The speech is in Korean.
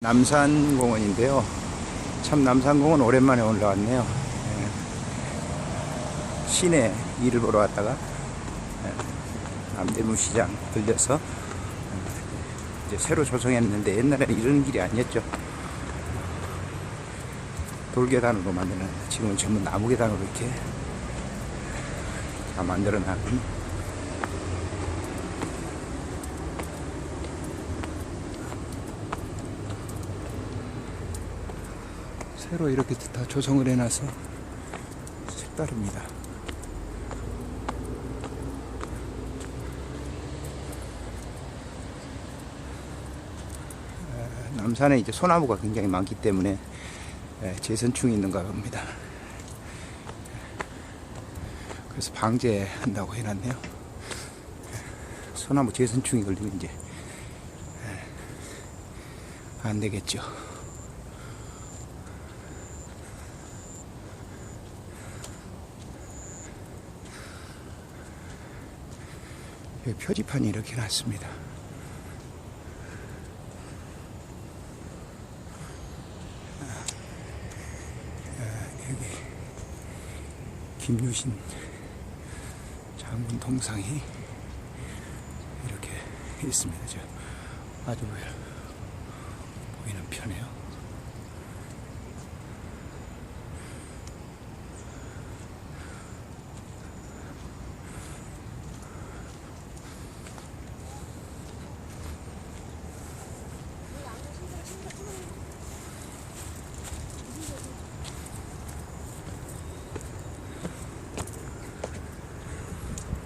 남산공원인데요. 참 남산공원 오랜만에 올라왔네요. 예. 시내 일을 보러 왔다가 예, 남대문 시장 들려서 예, 이제 새로 조성했는데 옛날에는 이런 길이 아니었죠. 돌계단으로 만드는 지금은 전부 나무 계단으로 이렇게 다 만들어 놨군. 새로 이렇게 다 조성을 해놔서 색다릅니다. 에, 남산에 이제 소나무가 굉장히 많기 때문에 에, 재선충이 있는가 봅니다. 그래서 방제한다고 해놨네요. 소나무 재선충이 걸리면 이제 에, 안 되겠죠. 표지판이 이렇게 났습니다. 아, 여기 김유신 장군 동상이 이렇게 있습니다. 저 아주 보이는 편이에요.